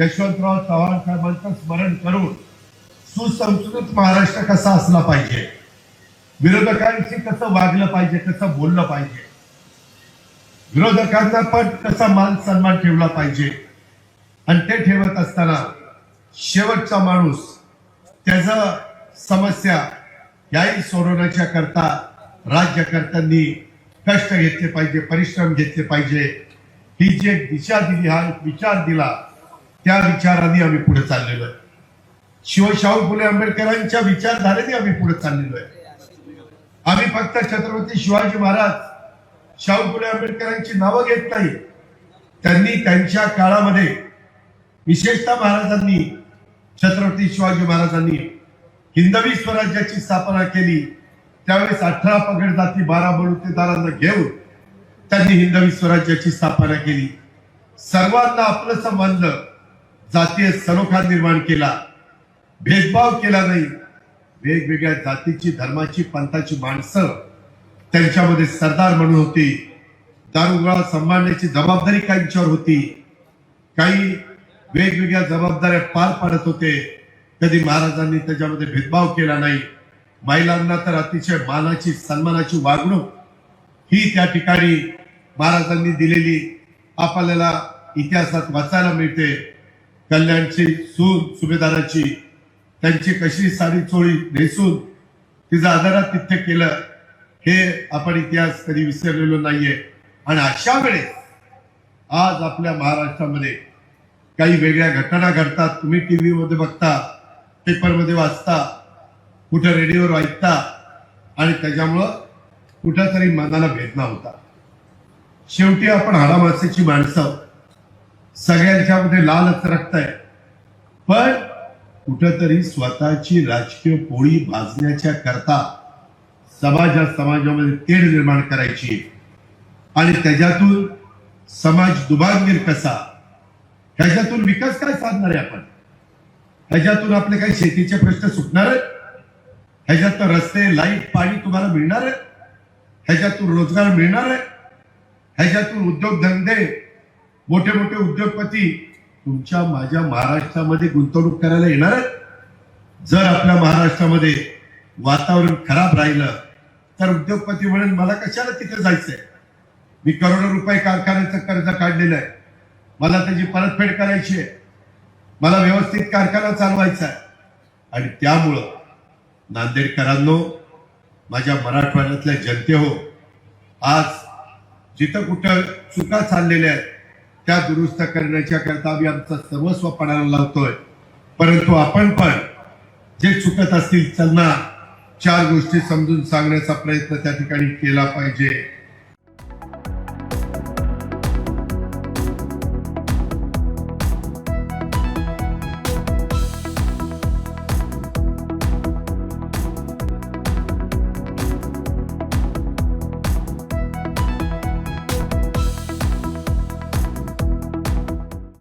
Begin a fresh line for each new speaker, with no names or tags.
यशवंतराव चव्हाण साहेबांचं स्मरण करून सुसंस्कृत महाराष्ट्र कसा असला पाहिजे? विरोधकांशी कसं वागलं पाहिजे कसं बोललं पाहिजे? विरोधकांना पण कसा मान सन्मान ठेवला पाहिजे? आणि ते ठेवत असताना शेवटचा माणूस त्याचा समस्या याही सोडवण्याच्या करता राज्यकर्त्यांनी कष्ट घेतले पाहिजे परिश्रम घेतले पाहिजे. ही जी दिशा दिली हा विचार दिला त्या विचाराने आम्ही पुढे चाललेलो आहे. शिवशाहू फुले आंबेडकरांच्या विचारधारेने आम्ही पुढे चाललेलो आहे. आम्ही फक्त छत्रपती शिवाजी महाराज शाहू फुले आंबेडकरांची नावं घेत नाही. त्यांनी त्यांच्या काळामध्ये विशेषतः महाराजांनी छत्रपती शिवाजी महाराजांनी हिंदवी स्वराज्याची स्थापना केली. त्यावेळेस अठरा पगड जाती बारा बळुतेदारांना घेऊन त्यांनी हिंदवी स्वराज्याची स्थापना केली. सर्वांना आपलं मानलं. जातीय सलोखा निर्माण केला. भेदभाव केला नाही. वेगवेगळ्या जातीची धर्माची पंथाची माणसं त्यांच्यामध्ये सरदार म्हणून होती. दारुगोळा सांभाळण्याची जबाबदारी काहींच्यावर होती. काही वेगवेगळ्या जबाबदाऱ्या पार पाडत होते. कधी महाराजांनी त्याच्यामध्ये भेदभाव केला नाही. महिलांना तर अतिशय मानाची सन्मानाची वागणूक ही त्या ठिकाणी महाराजांनी दिलेली. आपल्याला इतिहासात वाचायला मिळते. कल्याणची सून सुभेदाराची त्यांची कशी साडी चोळी नेसून तिचं आदरात तिथे केलं हे आपण इतिहास कधी विसरलेलो नाहीये. आणि अशा वेळेस आज आपल्या महाराष्ट्रामध्ये काही वेगळ्या घटना घडतात. तुम्ही टीव्ही मध्ये बघता पेपरमध्ये वाचता कुठं रेडिओवर ऐकता आणि त्याच्यामुळं कुठंतरी मनाला भेदना होता शेवटी आपण हाडामासेची माणसं सगळ्यांच्यामध्ये लालच रक्त आहे पण कुठंतरी स्वतःची राजकीय पोळी भाजण्याच्या करता समाजा समाजामध्ये तेढ निर्माण करायची. आणि त्याच्यातून समाज दुभांगीर कसा? ह्याच्यातून विकास काय साधणार आहे आपण? ह्याच्यातून आपले काही शेतीचे प्रश्न सुटणार आहेत? ह्याच्यात रस्ते लाइट पाणी तुम्हाला मिळणार आहे ह्याच्यातून रोजगार मिळणार आहे ह्याच्यातून उद्योगधंदे मोठे मोठे उद्योगपती तुमच्या माझ्या महाराष्ट्रामध्ये गुंतवणूक करायला येणार जर आपल्या महाराष्ट्रामध्ये वातावरण खराब राहिलं तर उद्योगपती म्हणून मला कशाला तिथे जायचंय? मी करोडो रुपये कारखान्याचं कर्ज काढलेलं आहे. मला त्याची परतफेड करायची आहे. मला व्यवस्थित कारखाना चालवायचा आहे. आणि त्यामुळं नांदेडकरांनो माझ्या मराठवाड्यातल्या जनते हो आज जिथं कुठं चुका चाललेल्या आहेत त्या दुरुस्त करण्याच्या करता आम्ही आमचं सर्वस्व पणाला लावतोय. परंतु आपण पण जे चुकत असतील त्यांना चार गोष्टी समजून सांगण्याचा प्रयत्न त्या ठिकाणी केला पाहिजे.